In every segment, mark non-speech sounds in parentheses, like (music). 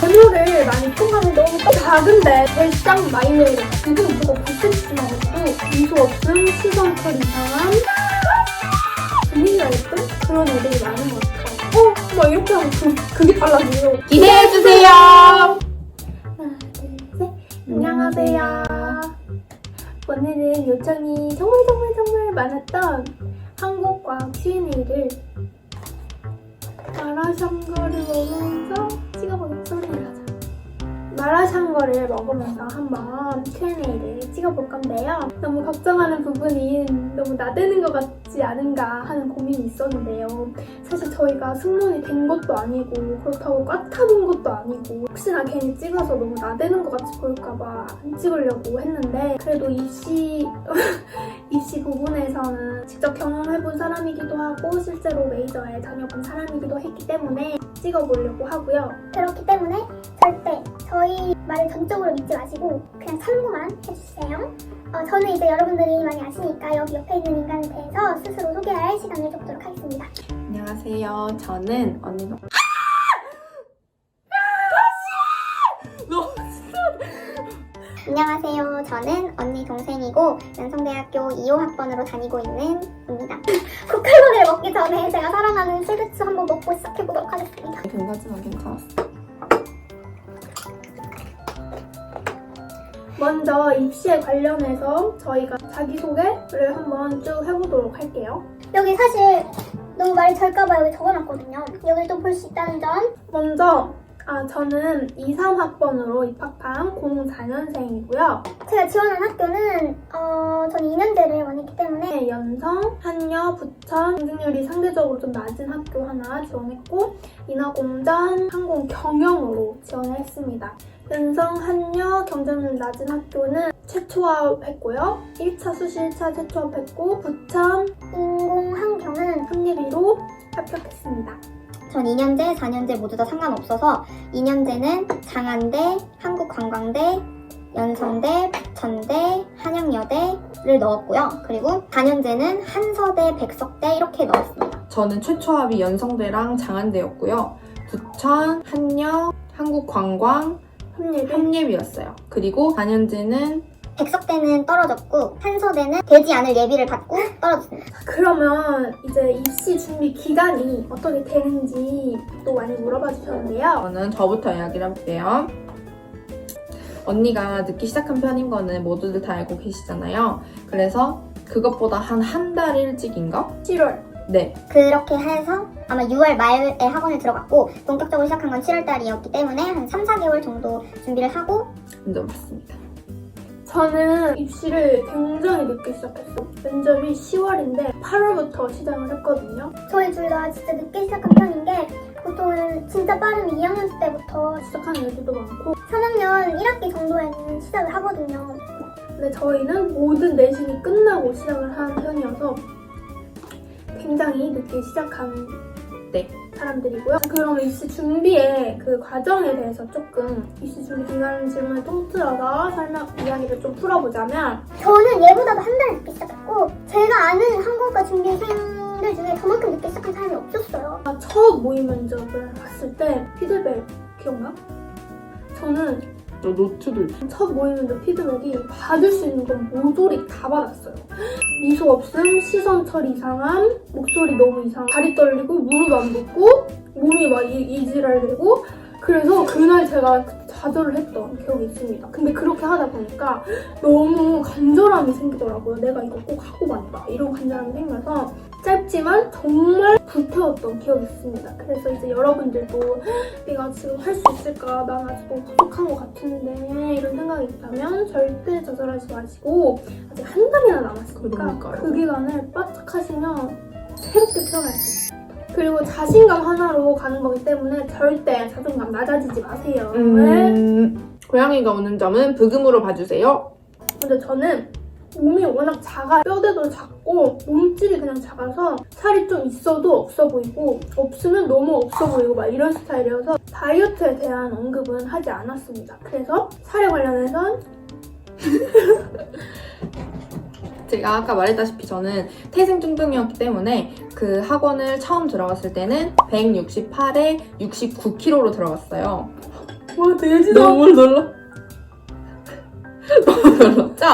번호를 많이 통하면 너무 작은데 지금 그거 부스스만 해도 미소 없음 시선 컬 이상한 분위기가 예쁜 그런 애들이 많은 것 같아요. 어? 막 이렇게 하면 그, 그게 달라져요. 기대해주세요. 하나, 둘, 셋. 안녕하세요. 오늘은 요청이 정말 정말 정말 많았던 한국과학 Q&A를 마라샹궈를 먹으면서 찍어보겠습니다. 마라샹궈를 먹으면서 한번 Q&A를 찍어볼 건데요. 너무 걱정하는 부분이 너무 나대는 것 같지 않은가 하는 고민이 있었는데요. 사실 저희가 승무원이 된 것도 아니고 그렇다고 꽉 타본 것도 아니고 혹시나 괜히 찍어서 너무 나대는 것 같이 보일까봐 안 찍으려고 했는데 그래도 입시 입시 (laughs) 부분에서는 직접 경험해본 사람이기도 하고 실제로 메이저에 다녀본 사람이기도 했기 때문에 찍어보려고 하고요. 그렇기 때문에 절대 저희 말을 전적으로 믿지 마시고 그냥 참고만 해주세요. 어, 저는 이제 여러분들이 많이 아시니까 여기 옆에 있는 인간에 대해서 스스로 소개할 시간을 줬도록 하겠습니다. 안녕하세요. 저는 언니가 안녕하세요. 저는 언니 동생이고 연성대학교 2호 학번으로 다니고 있는 입니다. 고칼로리를 먹기 전에 제가 사랑하는 실비츠 한번 먹고 시작해보도록 하겠습니다. 괜찮지만 괜찮았어. 먼저 입시에 관련해서 저희가 자기소개를 한번 쭉 해보도록 할게요. 여기 사실 너무 말이 절까봐 여기 적어놨거든요. 여기 또볼수 있다는 점. 먼저 아, 저는 2, 3학번으로 입학한 04년생이고요. 제가 지원한 학교는 어, 저는 2년제를 원했기 때문에 네, 연성, 한여, 부천 경쟁률이 상대적으로 좀 낮은 학교 하나 지원했고 인하공전, 항공 경영으로 지원을 했습니다. 연성, 한여 경쟁률 낮은 학교는 최초합했고요. 1차 수시 1차 최초합했고 부천 인공 환경은 합리비로 합격했습니다. 전 2년제, 4년제 모두 다 상관없어서 2년제는 장안대, 한국관광대, 연성대, 부천대, 한양여대를 넣었고요. 그리고 4년제는 한서대, 백석대 이렇게 넣었습니다. 저는 최초 합이 연성대랑 장안대였고요. 부천, 한여, 한국관광, 합리비 협예비였어요. 그리고 4년제는 백석대는 떨어졌고 한서대는 되지 않을 예비를 받고 떨어졌습니다. 그러면 이제 입시 준비 기간이 어떻게 되는지 또 많이 물어봐 주셨는데요. 저는 저부터 이야기를 해볼게요. 언니가 늦기 시작한 편인 거는 모두들 다 알고 계시잖아요. 그래서 그것보다 한 한 달 일찍인가? 7월 네. 그렇게 해서 아마 6월 말에 학원을 들어갔고 본격적으로 시작한 건 7월 달이었기 때문에 한 3, 4개월 정도 준비를 하고 힘들었습니다. 저는 입시를 굉장히 늦게 시작했어요. 면접이 10월인데 8월부터 시작을 했거든요. 저희 둘 다 진짜 늦게 시작한 편인 게 보통은 진짜 빠르면 2학년 때부터 시작하는 애들도 많고 3학년 1학기 정도에는 시작을 하거든요. 근데 저희는 모든 내신이 끝나고 시작을 하는 편이어서 굉장히 늦게 시작한 네. 사람들이고요. 그럼 입시 준비의 그 과정에 대해서 조금 입시 준비 기간 질문을 통틀어서 설명 이야기를 좀 풀어보자면 저는 얘보다도 한 달 늦게 시작했고 제가 아는 한국어 준비생들 중에 저만큼 늦게 시작한 사람이 없었어요. 아, 첫 모의 면접을 봤을 때 피드백 기억나? 저는 저 노트도 있어. 첫 면접 피드백이 받을 수 있는 건 모조리 다 받았어요. 미소 없음, 시선 처리 이상함, 목소리 너무 이상, 다리 떨리고 무릎 안 붓고 몸이 막 이- 이지랄되고 그래서 그날 제가 좌절을 했던 기억이 있습니다. 근데 그렇게 하다 보니까 너무 간절함이 생기더라고요. 내가 이거 꼭 하고 만다. 이런 간절함이 생겨서 짧지만 정말 불태웠던 기억이 있습니다. 그래서 이제 여러분들도 내가 지금 할 수 있을까? 난 아직 너무 부족한 것 같은데 이런 생각이 있다면 절대 좌절하지 마시고 아직 한 달이나 남았으니까 그러니까요. 그 기간을 바짝 하시면 새롭게 태어날 수 있어요. 그리고 자신감 하나로 가는 거기 때문에 절대 자존감 낮아지지 마세요. 네? 음, 고양이가 오는 점은 브금으로 봐주세요. 근데 저는 몸이 워낙 작아 뼈대도 작고 몸집이 그냥 작아서 살이 좀 있어도 없어 보이고 없으면 너무 없어 보이고 막 이런 스타일이어서 다이어트에 대한 언급은 하지 않았습니다. 그래서 살에 관련해선 (laughs) 제가 아까 말했다시피 저는 태생 중등이었기 때문에 그 학원을 처음 들어갔을 때는 168에 69kg로 들어갔어요. 와 돼지다. 너무 놀라. (laughs) 너무 놀랐죠?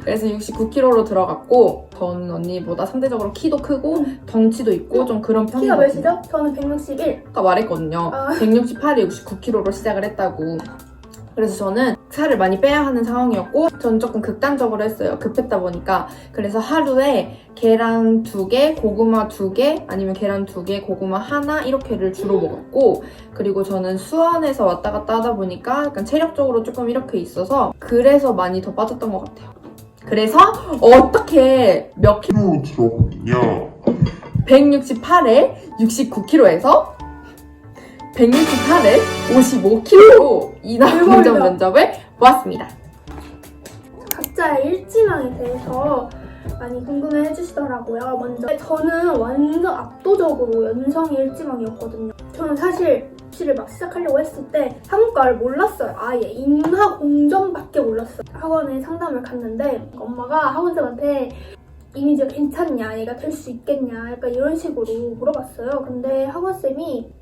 그래서 69kg로 들어갔고 저는 언니보다 상대적으로 키도 크고 덩치도 있고 좀 그런 키가 편이거든요. 몇이죠? 저는 161. 아까 말했거든요. 아. 168에 69kg로 시작을 했다고. 그래서 저는 살을 많이 빼야 하는 상황이었고, 저는 조금 극단적으로 했어요. 급했다 보니까. 그래서 하루에 계란 두 개, 고구마 두 개, 아니면 계란 두 개, 고구마 하나, 이렇게를 주로 먹었고, 그리고 저는 수원에서 왔다 갔다 하다 보니까 약간 체력적으로 조금 이렇게 있어서, 그래서 많이 더 빠졌던 것 같아요. 그래서 어떻게 몇 킬로 키로 들어갔냐? 168에 69kg에서 168에 55kg로 이날 공정. 면접을 보았습니다. 각자의 일지망에 대해서 많이 궁금해 해주시더라고요. 먼저 저는 완전 압도적으로 연성이 일지망이었거든요. 저는 사실 입시를 막 시작하려고 했을 때 한국과를 몰랐어요. 아예 인하 공정밖에 몰랐어요. 학원에 상담을 갔는데 엄마가 학원생한테 이미지가 괜찮냐, 얘가 될 수 있겠냐, 약간 이런 식으로 물어봤어요. 근데 학원쌤이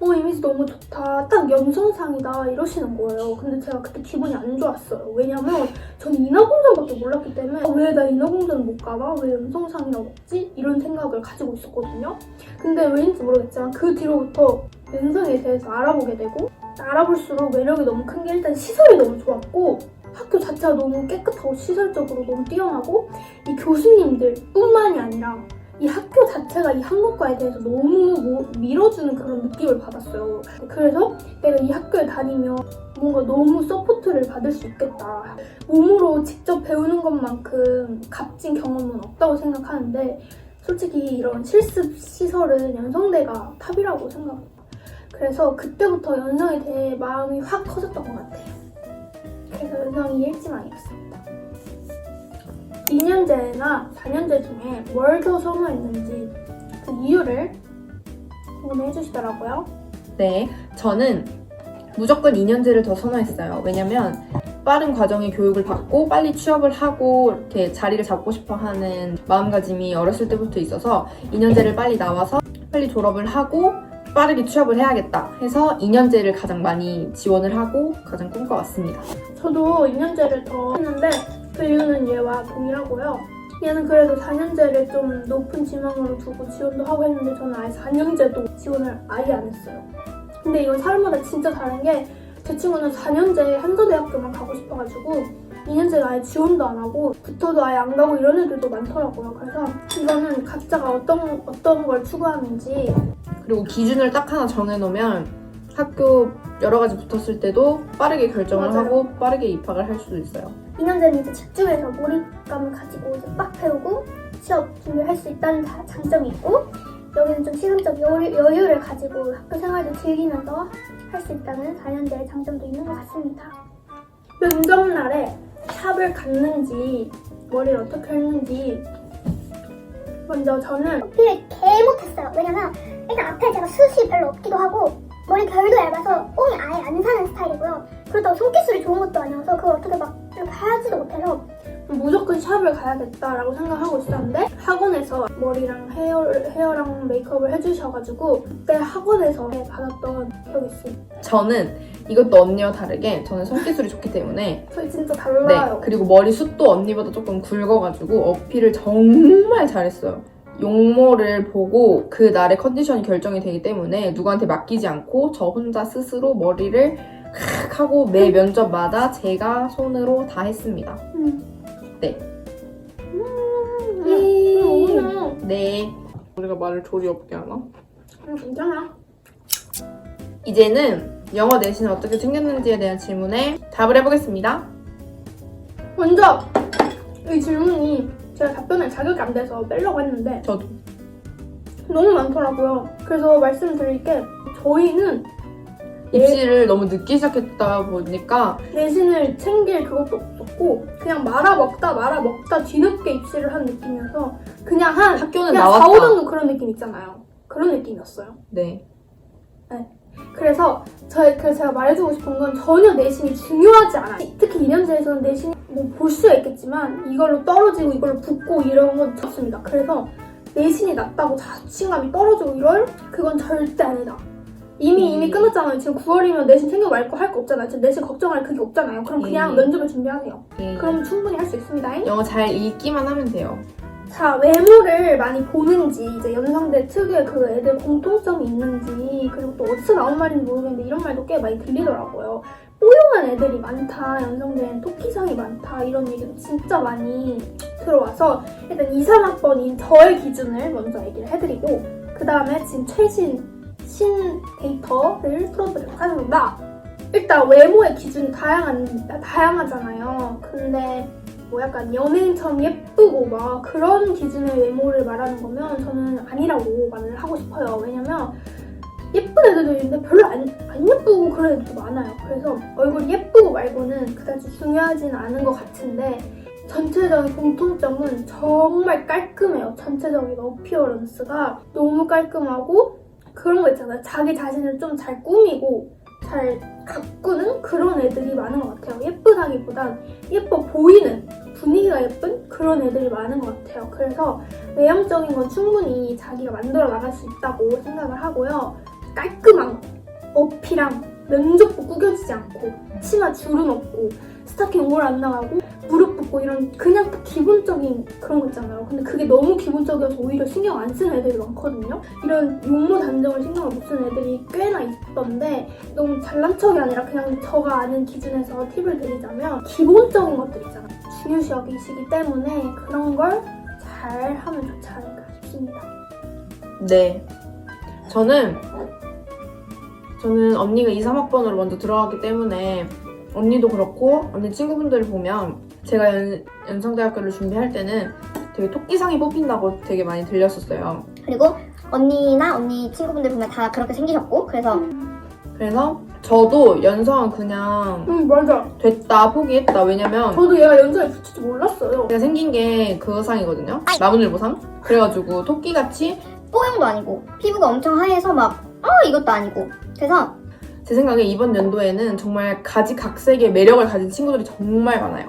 어, 이미지 너무 좋다. 딱 연성상이다. 이러시는 거예요. 근데 제가 그때 기분이 안 좋았어요. 왜냐면 전 인하공전밖에 몰랐기 때문에 어, 왜나 인하공전 못 가봐? 왜 연성상이라고 먹지? 이런 생각을 가지고 있었거든요. 근데 왜인지 모르겠지만 그 뒤로부터 연성에 대해서 알아보게 되고 알아볼수록 매력이 너무 큰 게 일단 시설이 너무 좋았고 학교 자체가 너무 깨끗하고 시설적으로 너무 뛰어나고 이 교수님들 뿐만이 아니라 이 학교 자체가 이 한국과에 대해서 너무 뭐 밀어주는 그런 느낌을 받았어요. 그래서 내가 이 학교에 다니면 뭔가 너무 서포트를 받을 수 있겠다. 몸으로 직접 배우는 것만큼 값진 경험은 없다고 생각하는데 솔직히 이런 실습 시설은 연성대가 탑이라고 생각합니다. 그래서 그때부터 연성에 대해 마음이 확 커졌던 것 같아요. 그래서 연성이 일지망이었습니다. 2년제나 4년제 중에 뭘 더 선호했는지 그 이유를 궁금해 해주시더라고요. 네, 저는 무조건 2년제를 더 선호했어요. 왜냐면 빠른 과정의 교육을 받고 빨리 취업을 하고 이렇게 자리를 잡고 싶어 하는 마음가짐이 어렸을 때부터 있어서 2년제를 빨리 나와서 빨리 졸업을 하고 빠르게 취업을 해야겠다 해서 2년제를 가장 많이 지원을 하고 가장 꿈꿔왔습니다. 저도 2년제를 더 했는데 그 이유는 얘와 동일하고요. 얘는 그래도 4년제를 좀 높은 지망으로 두고 지원도 하고 했는데 저는 아예 4년제도 지원을 아예 안 했어요. 근데 이건 사람마다 진짜 다른 게 제 친구는 4년제 한서대학교만 가고 싶어가지고 2년제는 아예 지원도 안 하고 붙어도 아예 안 가고 이런 애들도 많더라고요. 그래서 이거는 각자가 어떤 어떤 걸 추구하는지 그리고 기준을 딱 하나 정해놓으면 학교 여러 가지 붙었을 때도 빠르게 결정을 맞아요. 하고 빠르게 입학을 할 수도 있어요. 2년제는 이제 집중해서 몰입감을 가지고 이제 빡 배우고 취업 준비를 할수 있다는 다- 장점이 있고 여기는 좀 시간적 여유, 여유를 가지고 학교 생활도 즐기면서 할 수 있다는 4년제의 장점도 있는 것 같습니다. 면접 날에 샵을 갔는지 머리를 어떻게 했는지 먼저 저는 어필을 개 못했어요. 왜냐면 일단 앞에 제가 숱이 별로 없기도 하고 머리 결도 얇아서 뽕이 아예 안 사는 스타일이고요. 그렇다고 손기술이 좋은 것도 아니어서 그걸 어떻게 막 이렇게 하지도 못해서 무조건 샵을 가야겠다라고 생각하고 있었는데 학원에서 머리랑 헤어, 헤어랑 메이크업을 해주셔가지고 그때 학원에서 받았던 기억이 있어요. 저는 이것도 언니와 다르게 저는 손기술이 좋기 때문에 저희 진짜 네 달라요. 그리고 머리숱도 언니보다 조금 굵어가지고 어필을 정말 잘했어요. 용모를 보고 그 날의 컨디션이 결정이 되기 때문에 누구한테 맡기지 않고 저 혼자 스스로 머리를 칵 하고 매 면접마다 제가 손으로 다 했습니다. 음. 네. 음, 예. 오늘 네. 우리가 말을 조리 없게 하나? 음, 괜찮아. 이제는 영어 내신을 어떻게 챙겼는지에 대한 질문에 답을 해보겠습니다. 먼저 이 질문이 제가 답변할 자격이 안 돼서 빼려고 했는데 저도. 너무 많더라고요. 그래서 말씀드릴 게 저희는 예, 입시를 너무 늦게 시작했다 보니까 내신을 챙길 그것도 없었고 그냥 말아 먹다 말아 먹다 뒤늦게 입시를 한 느낌이어서 그냥 한 학교는 그냥 나왔다. 4, 5등급 그런 느낌 있잖아요. 그런 느낌이었어요. 네. 그래서 저희 그래서 제가 말해주고 싶은 건 전혀 내신이 중요하지 않아요. 특히 2년제에서는 내신이 뭐볼 수야 있겠지만 이걸로 떨어지고 이걸로 붙고 이런 건 없습니다. 그래서 내신이 낮다고 자신감이 떨어지고 이럴 그건 절대 아니다. 이미 음. 이미 끝났잖아요. 지금 9월이면 내신 챙겨 말고 할 거 없잖아요. 지금 내신 걱정할 그게 없잖아요. 그럼 그냥 음. 면접을 준비하세요. 음, 그럼 충분히 할 수 있습니다. 영어 잘 읽기만 하면 돼요. 자, 외모를 많이 보는지, 이제 연상대 특유의 그 애들 공통점이 있는지, 그리고 또 어디서 나온 말인지 모르겠는데 이런 말도 꽤 많이 들리더라고요. 뽀용한 애들이 많다, 연상대엔 토끼상이 많다, 이런 얘기도 진짜 많이 들어와서 일단 2, 3학번인 저의 기준을 먼저 얘기를 해드리고, 그 다음에 지금 최신 신 데이터를 풀어드리도록 하겠습니다. 일단 외모의 기준이 다양한, 다양하잖아요. 근데 뭐 약간 연예인처럼 예쁘고 막 그런 기준의 외모를 말하는 거면 저는 아니라고 말을 하고 싶어요. 왜냐면 예쁜 애들도 있는데 별로 안, 안 예쁘고 그런 애들도 많아요. 그래서 얼굴이 예쁘고 말고는 그다지 중요하진 않은 것 같은데 전체적인 공통점은 정말 깔끔해요. 전체적인 어피어런스가 너무 깔끔하고 그런 거 있잖아요. 자기 자신을 좀 잘 꾸미고 잘 가꾸는 그런 애들이 많은 것 같아요. 예쁘다기보단 예뻐 보이는 분위기가 예쁜 그런 애들이 많은 것 같아요. 그래서 외형적인 건 충분히 자기가 만들어 나갈 수 있다고 생각을 하고요. 깔끔한 거, 어피랑 면적도 구겨지지 않고 치마 줄은 없고 스타킹 올 안 나가고 무릎 붓고 이런 그냥 딱 기본적인 그런 거 있잖아요. 근데 그게 너무 기본적이어서 오히려 신경 안 쓰는 애들이 많거든요. 이런 용모 단정을 신경을 못 쓰는 애들이 꽤나 있던데 너무 잘난 척이 아니라 그냥 저가 아는 기준에서 팁을 드리자면 기본적인 것들 있잖아요. 중요시 여기시기 때문에 그런 걸 잘 하면 좋지 않을까 싶습니다. 네. 저는 저는 언니가 2, 3학번으로 먼저 들어갔기 때문에 언니도 그렇고 언니 친구분들을 보면 제가 연, 연성대학교를 준비할 때는 되게 토끼상이 뽑힌다고 되게 많이 들렸었어요. 그리고 언니나 언니 친구분들 보면 다 그렇게 생기셨고 그래서 그래서 저도 연성은 그냥 응 맞아. 됐다 포기했다. 왜냐면 저도 얘가 연상에 붙일 줄 몰랐어요. 제가 생긴 게 그 상이거든요. 나무늘보상. 그래가지고 토끼같이 뽀용도 아니고 피부가 엄청 하얘서 막 어, 이것도 아니고 그래서 제 생각에 이번 연도에는 정말 가지각색의 매력을 가진 친구들이 정말 많아요.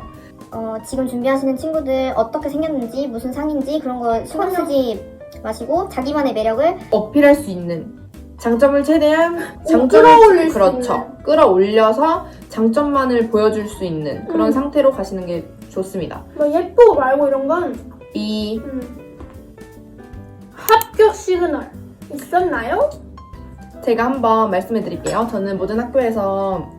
어, 지금 준비하시는 친구들 어떻게 생겼는지 무슨 상인지 그런 거 신경 쓰지 마시고 자기만의 매력을 어필할 수 있는 장점을 최대한 오, 끌어올릴 수 그렇죠 있는. 끌어올려서 장점만을 보여줄 수 있는 그런 음. 상태로 가시는 게 좋습니다. 뭐 예쁘고 말고 이런 건 이 음. 합격 시그널 있었나요? 제가 한번 말씀해 드릴게요. 저는 모든 학교에서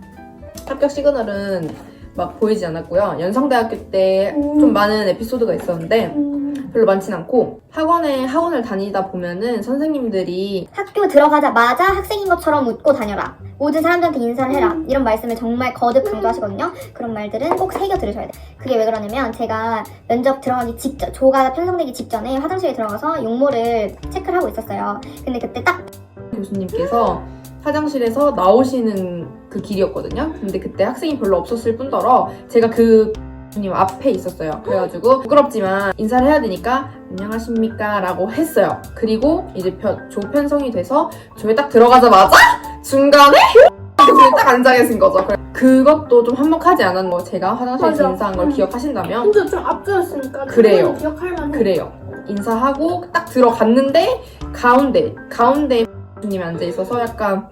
합격 시그널은 막 보이지 않았고요. 연성대학교 때 음. 좀 많은 에피소드가 있었는데 음. 별로 많진 않고 학원에 학원을 다니다 보면은 선생님들이 학교 들어가자마자 학생인 것처럼 웃고 다녀라. 모든 사람들한테 인사를 해라. 이런 말씀을 정말 거듭 강조하시거든요. 그런 말들은 꼭 새겨 들으셔야 돼요. 그게 왜 그러냐면 제가 면접 들어가기 직전, 조가 편성되기 직전에 화장실에 들어가서 용모를 체크를 하고 있었어요. 근데 그때 딱 교수님께서 화장실에서 나오시는 그 길이었거든요. 근데 그때 학생이 별로 없었을 뿐더러 제가 그 교수님 앞에 있었어요. 그래가지고 부끄럽지만 인사를 해야 되니까 안녕하십니까 라고 했어요. 그리고 이제 편- 조 편성이 돼서 조에 딱 들어가자마자 중간에 교수님이 딱 앉아 계신 거죠. 그것도 좀 한몫하지 않았는 거 제가 화장실에서 맞아. 인사한 걸 음. 기억하신다면 근데 좀 앞서였으니까 그래요. 충분히 기억할 만해. 그래요. 인사하고 딱 들어갔는데 가운데 가운데 님이 앉아 있어서 약간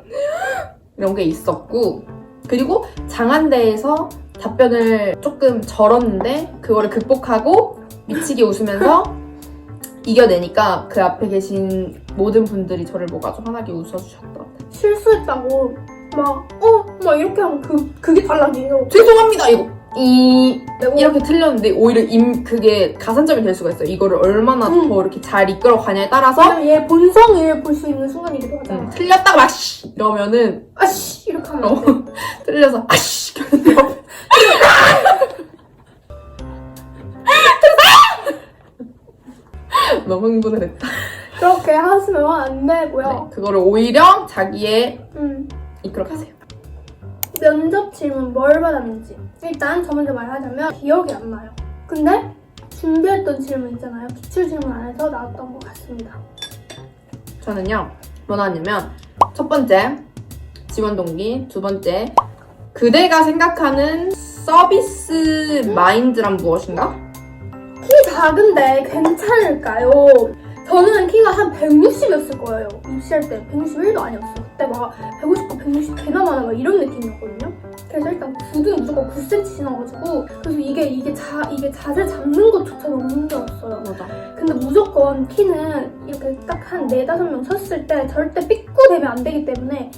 이런 게 있었고 그리고 장한대에서 답변을 조금 절었는데 그거를 극복하고 미치게 웃으면서 이겨내니까 그 앞에 계신 모든 분들이 저를 보고 아주 환하게 웃어주셨더라고요. 실수했다고 막 어? 막 이렇게 하면 그, 그게 달라지죠. 죄송합니다 이거 이 이렇게 틀렸는데 오히려 임 그게 가산점이 될 수가 있어 요. 이거를 얼마나 음. 더 이렇게 잘 이끌어 가냐에 따라서 왜냐면 얘 본성을 볼 수 있는 순간이기도 하잖아. 음, 틀렸다 마씨 이러면은 아씨 이렇게 하면 어. 안 돼. (laughs) 틀려서 아씨 이러면서 (laughs) 너무 흥분을 했다. 그렇게 하시면 안 되고요. 네, 그거를 오히려 자기의 음. 이끌어 가세요. 면접 질문 뭘 받았는지 일단 저 먼저 말하자면 기억이 안 나요. 근데 준비했던 질문 있잖아요. 기출 질문 안에서 나왔던 것 같습니다. 저는요 뭐 나왔냐면 첫 번째 지원 동기, 두 번째 그대가 생각하는 서비스 마인드란 무엇인가? 키 작은데 괜찮을까요? 저는 키가 한 160이었을 거예요. 입시할 때 161도 아니었어. 그때 막 150과 160 되나 마나 막 이런 느낌이었거든요. 그래서 일단 구두는 무조건 9cm 신어가지고 그래서 이게 이게 자 이게 자세 잡는 것조차 너무 힘들었어요. 맞아. 근데 무조건 키는 이렇게 딱 한 네다섯 명 섰을 때 절대 삐꾸 되면 안 되기 때문에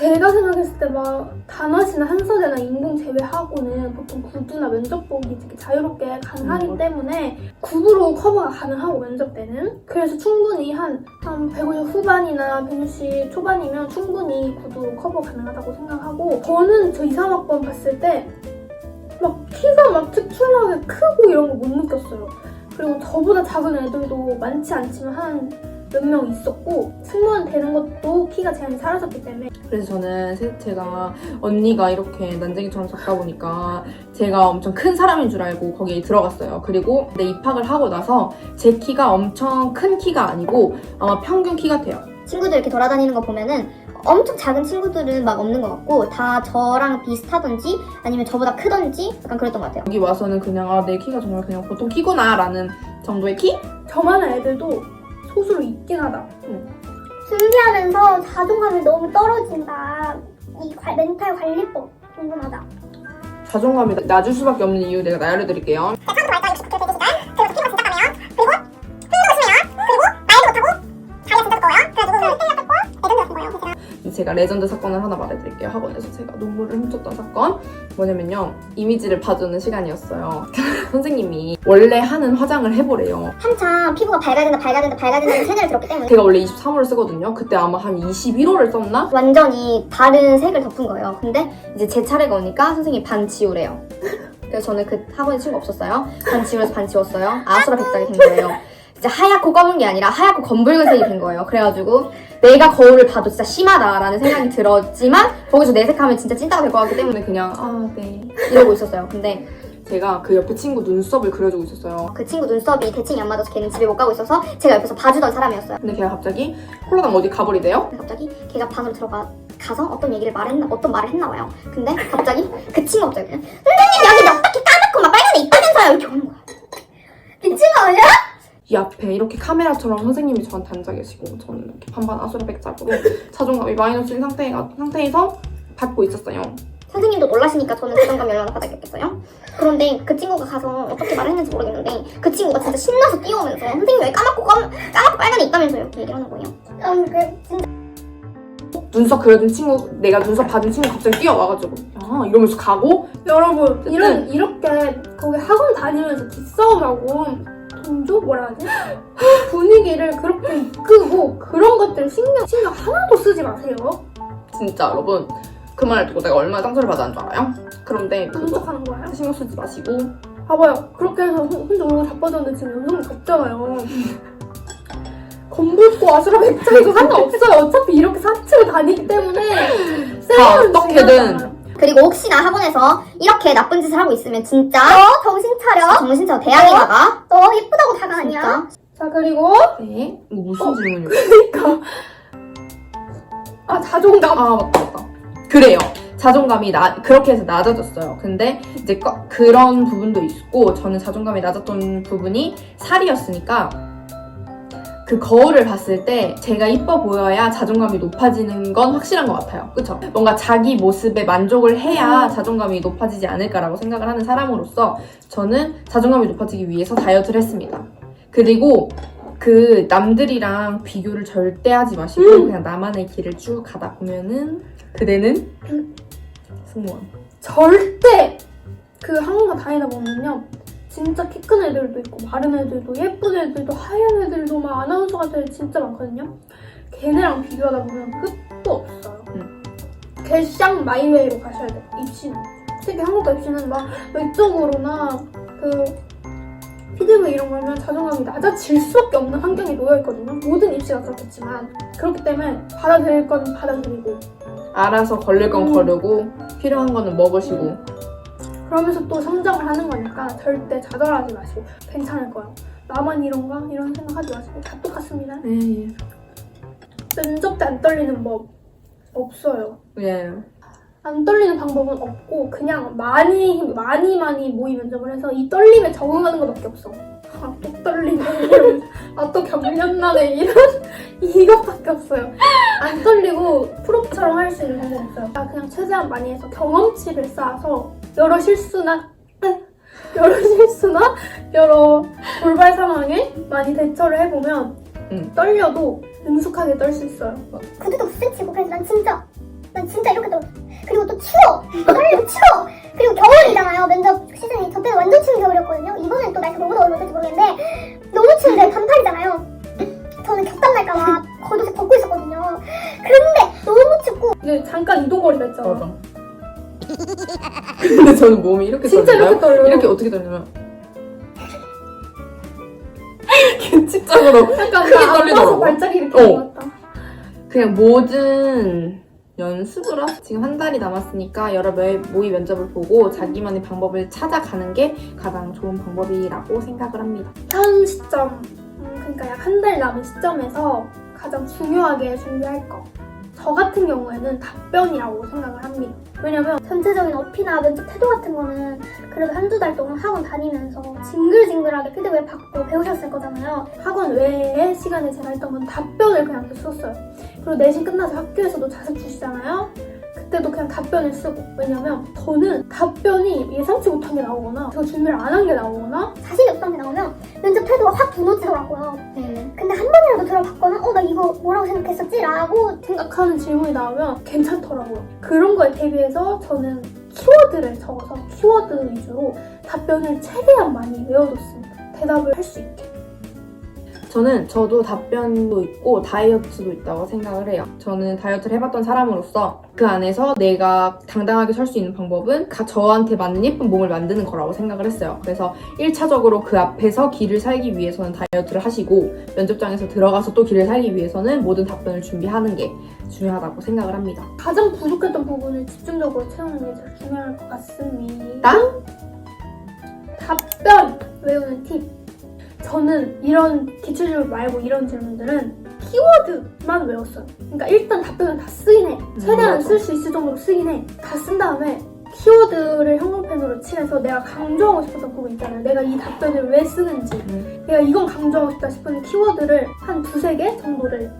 제가 생각했을 때 막 단화시나 한서대나 인공 제외하고는 보통 구두나 면접복이 되게 자유롭게 가능하기 음, 때문에 구두로 커버가 가능하고 면접 때는 그래서 충분히 한, 한 150 후반이나 160 초반이면 충분히 구두 커버 가능하다고 생각하고 저는 저 2, 3학번 봤을 때 막 키가 막 특출나게 크고 이런 거 못 느꼈어요. 그리고 저보다 작은 애들도 많지 않지만 한 몇 명 있었고 승무원 되는 것도 키가 제한이 사라졌기 때문에 그래서 저는 세- 제가 언니가 이렇게 난쟁이처럼 작다 보니까 제가 엄청 큰 사람인 줄 알고 거기에 들어갔어요. 그리고 내 입학을 하고 나서 제 키가 엄청 큰 키가 아니고 아마 평균 키 같아요. 친구들 이렇게 돌아다니는 거 보면은 엄청 작은 친구들은 막 없는 것 같고 다 저랑 비슷하던지 아니면 저보다 크던지 약간 그랬던 것 같아요. 여기 와서는 그냥 아, 내 키가 정말 그냥 보통 키구나라는 정도의 키? 저만한 애들도 소수로 있긴 하다. 준비하면서 자존감이 너무 떨어진다. 이 관- 멘탈 관리법 궁금하다. 자존감이 낮을 수밖에 없는 이유 내가 알려드릴게요. 제가 레전드 사건을 하나 말해드릴게요. 학원에서 제가 눈물을 훔쳤던 사건. 뭐냐면요. 이미지를 봐주는 시간이었어요. 선생님이 원래 하는 화장을 해보래요. 한참 피부가 된다, 밝아야 된다는 세뇌를 들었기 때문에 제가 원래 23호를 쓰거든요. 그때 아마 한 21호를 썼나? 완전히 다른 색을 덮은 거예요. 근데 이제 제 차례가 오니까 선생님이 반 지우래요. 그래서 저는 그 학원에 친구 없었어요. 반 지우면서 반 지웠어요. 아수라 백작이 된 거예요. 진짜 하얗고 검은 게 아니라 하얗고 검붉은색이 된 거예요. 그래가지고 내가 거울을 봐도 진짜 심하다라는 생각이 들었지만 거기서 내색하면 진짜 찐따가 될 것 같기 때문에 그냥 아 네. 이러고 있었어요. 근데 제가 그 옆에 친구 눈썹을 그려주고 있었어요. 그 친구 눈썹이 대칭이 안 맞아서 걔는 집에 못 가고 있어서 제가 옆에서 봐주던 사람이었어요. 근데 걔가 갑자기 홀라당 어디 가버리대요? 갑자기 걔가 방으로 들어가 가서 어떤 얘기를 말했나 어떤 말을 했나 봐요. 근데 갑자기 그 친구 갑자기 선생님 여기 어떻게 까맣고 막 빨간데 있다면서요 이렇게 오는 거야. 미친 거 아니야? 이 앞에 이렇게 카메라처럼 선생님이 저한테 앉아 계시고 저는 이렇게 반반 아수라 백작으로 자존감이 마이너스인 상태가, 상태에서 받고 있었어요. 선생님도 놀라시니까 저는 자존감이 얼마나 바닥이었겠어요. 그런데 그 친구가 가서 어떻게 말을 했는지 모르겠는데 그 친구가 진짜 신나서 뛰어오면서 선생님 왜 까맣고 검, 까맣고 빨간데 있다면서요 이렇게 얘기를 하는 거예요. 음, 그 진짜 눈썹 그려준 친구, 내가 눈썹 봐준 친구 갑자기 뛰어와가지고 아 이러면서 가고 여러분 이런 이렇게 거기 학원 다니면서 기싸움하고 동조 뭐라 하지 (gasps) 분위기를 그렇게 이끌고 그런 것들 신경 신경 하나도 쓰지 마세요. 진짜 여러분 그 말을 듣고 내가 얼마나 상처를 받았는 줄 알아요? 그런데 그런 그거 척하는 거예요. 신경 쓰지 마시고 봐봐요. 그렇게 해서 혼- 혼자 얼굴 자빠졌는데 지금 영상을 덮잖아요. 검붉고 아수라 백작이고 상관없어요. 어차피 이렇게 사치로 다니기 때문에 다 셀럽은 어떻게든 중요하잖아요. 그리고 혹시나 학원에서 이렇게 나쁜 짓을 하고 있으면 진짜 너 정신 차려. 정신 차려 대학에 나가. 너 예쁘다고 다가 아니야. 진짜. 자 그리고 네 이거 무슨 질문이요? 아 자존감. 아 맞다 맞다 그래요. 자존감이 나 그렇게 해서 낮아졌어요. 근데 이제 꺼- 그런 부분도 있고 저는 자존감이 낮았던 부분이 살이었으니까 그 거울을 봤을 때 제가 이뻐 보여야 자존감이 높아지는 건 확실한 것 같아요. 그쵸? 뭔가 자기 모습에 만족을 해야 자존감이 높아지지 않을까라고 생각을 하는 사람으로서 저는 자존감이 높아지기 위해서 다이어트를 했습니다. 그리고 그 남들이랑 비교를 절대 하지 마시고 음. 그냥 나만의 길을 쭉 가다 보면은 그대는 승무원. 절대 그 학원가 다니다 보면요. 진짜 키 큰 애들도 있고 마른 애들도 예쁜 애들도 하얀 애들도 막 아나운서 같은 애들 진짜 많거든요. 걔네랑 비교하다 보면 끝도 없어요. 음. 개쌍 마이웨이로 가셔야 돼요. 입시는. 특히 한국과 입시는 막 외적으로나 그 피드백 이런 거면 자존감이 낮아질 수밖에 없는 환경에 놓여 있거든요. 모든 입시가 그렇겠지만 그렇기 때문에 받아들일 건 받아들이고 알아서 걸릴 건 음. 거르고 필요한 거는 먹으시고. 그러면서 또 성장을 하는 거니까 절대 좌절하지 마시고 괜찮을 거예요. 나만 이런가? 이런 생각하지 마시고 다 똑같습니다. 네. 면접 때 안 떨리는 법 없어요. 예. 안 떨리는 방법은 없고 그냥 많이 많이 많이 모의 면접을 해서 이 떨림에 적응하는 것밖에 없어. (laughs) 아, 또 떨리네. 아, 또 경련나네. 이런, (laughs) 이것밖에 없어요. 안 떨리고 프로처럼 할 수 있는 방법 없어요. 아, 그냥 최대한 많이 해서 경험치를 쌓아서 여러 실수나, (laughs) 여러 실수나, 여러 돌발 상황에 많이 대처를 해보면 응. 떨려도 능숙하게 떨 수 있어요. 구두도 부딪히고 그래서 난 진짜 난 진짜 이렇게 떨어 그리고 또 추워 떨리고 추워 그리고 겨울이잖아요 면접 시즌이 저 때는 완전 추운 겨울이었거든요 저는 몸이 이렇게 진짜 떨리나요? 이렇게 떨려요. 이렇게 어떻게 떨냐면 규칙적으로 (laughs) 약간 크게 떨리더라고. 발작이 이렇게 어. 나왔다. 그냥 모든 연습을 하 지금 한 달이 남았으니까 여러 모- 모의 면접을 보고 자기만의 방법을 찾아가는 게 가장 좋은 방법이라고 생각을 합니다. 현 시점, 음, 그러니까 약 한 달 남은 시점에서 가장 중요하게 준비할 거. 저 같은 경우에는 답변이라고 생각을 합니다. 왜냐면 전체적인 어피나 면접 태도 같은 거는 그래도 한두 달 동안 학원 다니면서 징글징글하게 피드백 받고 배우셨을 거잖아요 학원 외에 시간에 제가 했던 건 답변을 그냥 썼어요. 그리고 내신 끝나서 학교에서도 자습 주시잖아요. 그때도 그냥 답변을 쓰고 왜냐면 저는 답변이 예상치 못한 게 나오거나 제가 준비를 안 한 게 나오거나 자신이 없던 게 나오면 면접 태도가 확 무너지더라고요 네. 근데 한 번이라도 들어봤거나 어 나 이거 뭐라고 생각했었지? 라고 생각하는 질문이 나오면 괜찮더라고요. 그런 거에 대비해서 저는 키워드를 적어서 키워드 위주로 답변을 최대한 많이 외워뒀습니다. 대답을 할 수 있게. 저는 저도 답변도 있고 다이어트도 있다고 생각을 해요. 저는 다이어트를 해봤던 사람으로서 그 안에서 내가 당당하게 설 수 있는 방법은 가- 저한테 맞는 예쁜 몸을 만드는 거라고 생각을 했어요. 그래서 1차적으로 그 앞에서 길을 살기 위해서는 다이어트를 하시고 면접장에서 들어가서 또 길을 살기 위해서는 모든 답변을 준비하는 게 중요하다고 생각을 합니다. 가장 부족했던 부분을 집중적으로 채우는 게 제일 중요할 것 같습니다. 답변 외우는 팁. 저는 이런 기출질문 말고 이런 질문들은 키워드만 외웠어요. 그러니까 일단 답변을 다 쓰긴 해. 최대한 맞아. 쓸수 있을 정도로 쓰긴 해. 다 쓴 다음에 키워드를 형광펜으로 칠해서 내가 강조하고 싶었던 부분 있잖아요. 내가 이 답변을 왜 쓰는지. 음. 내가 이건 강조하고 싶다 싶은 키워드를 한 두세 개 정도를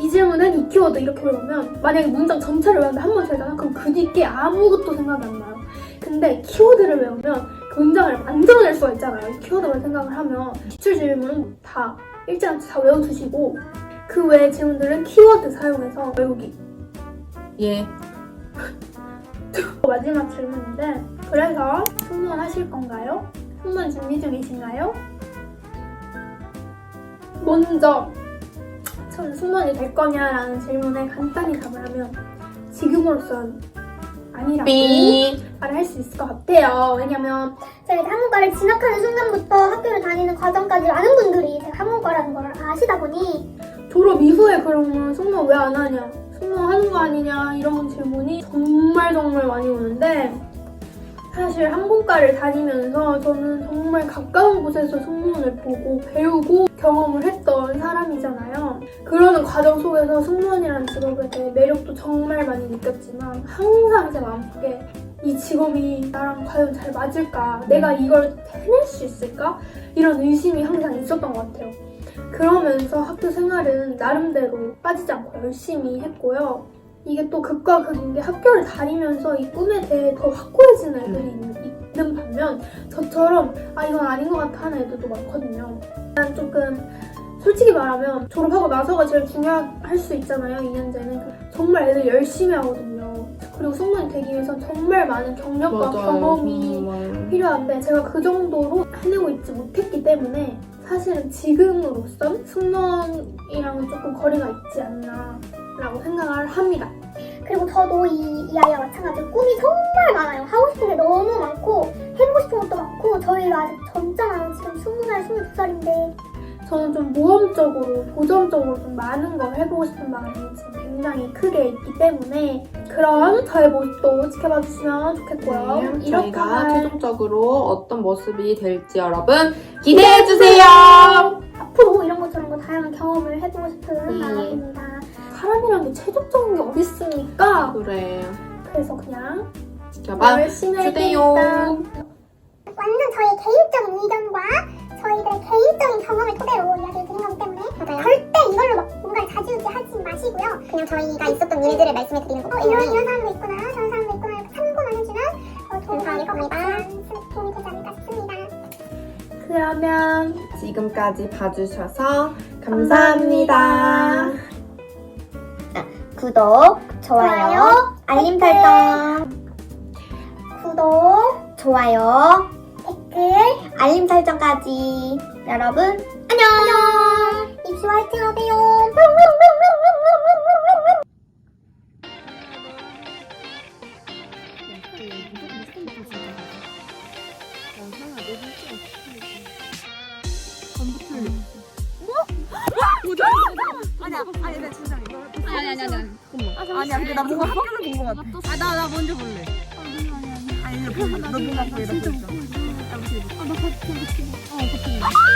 이 질문은 이 키워드 이렇게 외우면 만약에 문장 전체를 외우는데 한번 세잖아 그럼 그 뒤에 아무것도 생각이 안 나요 근데 키워드를 외우면 그 문장을 만들어낼 수가 있잖아요 이 키워드만 생각을 하면 기출 질문은 다 일찌감치 다 외워두시고 그 외의 질문들은 키워드 사용해서 외우기 예. (laughs) 마지막 질문인데 그래서 승무원 하실 건가요? 승무원 준비 중이신가요? 먼저 전 승무원이 될 거냐라는 질문에 간단히 답을 하면 지금으로선 아니라고 삐. 말을 할 수 있을 것 같아요. 왜냐면 제가 이제 한국과를 진학하는 순간부터 학교를 다니는 과정까지 많은 분들이 제가 한국과라는 걸 아시다 보니 졸업 이후에 그러면 승무원 왜안 하냐? 승무원 하는 거 아니냐? 이런 질문이 정말 정말 많이 오는데 사실 항공과를 다니면서 저는 정말 가까운 곳에서 승무원을 보고 배우고 경험을 했던 사람이잖아요. 그러는 과정 속에서 승무원이라는 직업에 대해 매력도 정말 많이 느꼈지만 항상 제 마음속에 이 직업이 나랑 과연 잘 맞을까? 내가 이걸 해낼 수 있을까? 이런 의심이 항상 있었던 것 같아요. 그러면서 학교 생활은 나름대로 빠지지 않고 열심히 했고요. 이게 또 극과 극인 게 학교를 다니면서 이 꿈에 대해 더 확고해지는 애들이 있는, 있는 반면 저처럼 아 이건 아닌 것 같아 하는 애들도 많거든요. 난 조금 솔직히 말하면 졸업하고 나서가 제일 중요할 수 있잖아요. 2년제는 정말 애들 열심히 하거든요. 그리고 승무원이 되기 위해서 정말 많은 경력과 경험이 정말. 필요한데 제가 그 정도로 해내고 있지 못했기 때문에 사실은 지금으로선 승무원이랑은 조금 거리가 있지 않나 라고 생각을 합니다. 그리고 저도 이, 이 아이와 마찬가지로 꿈이 정말 많아요. 하고 싶은 게 너무 많고 해보고 싶은 것도 많고 저희가 아직 젊잖아요. 지금 20살, 22살인데 저는 좀 모험적으로 도전적으로 좀 많은 걸 해보고 싶은 마음이 지금 굉장히 크게 있기 때문에 그럼 저의 모습도 지켜봐 주시면 좋겠고요. 네, 이렇게 저희가 할 최종적으로 어떤 모습이 될지 여러분 기대해 주세요. 앞으로 이런 것처럼 뭐 다양한 경험을 해보고 싶은 네. 마음입니다. 사람이란 게 최종적인 게 어디 있습니까? 그래. 그래서 그냥 지켜봐 열심히 할 주세요. 완전 저의 개인적인 의견과 저희들의 개인적인 경험을 토대로 이야기를 드린 거기 때문에 절대 이걸로 막 뭔가를 자주지 하지 마시고요. 그냥 저희가 있었던 일들을 말씀해 드리는 거고 어, 이런 이런 사람도 있구나 저런 사람도 있구나 이렇게 참고만 해주면 어, 도움이 될것 같다. 도움이 되지 않을까 싶습니다. 그러면 지금까지 봐주셔서 감사합니다. 구독, 좋아요, 알림. 설정, 구독, 좋아요, 댓글, 알림 설정까지. 여러분, 안녕! 입시 화이팅 하세요. 아니야 근데 나 뭔가 학교를 본것 같아 아 나 나 먼저 볼래. 아니 아니 아니 너 뭔가 보여 나 보여 아나 같이 어 같이 어 같이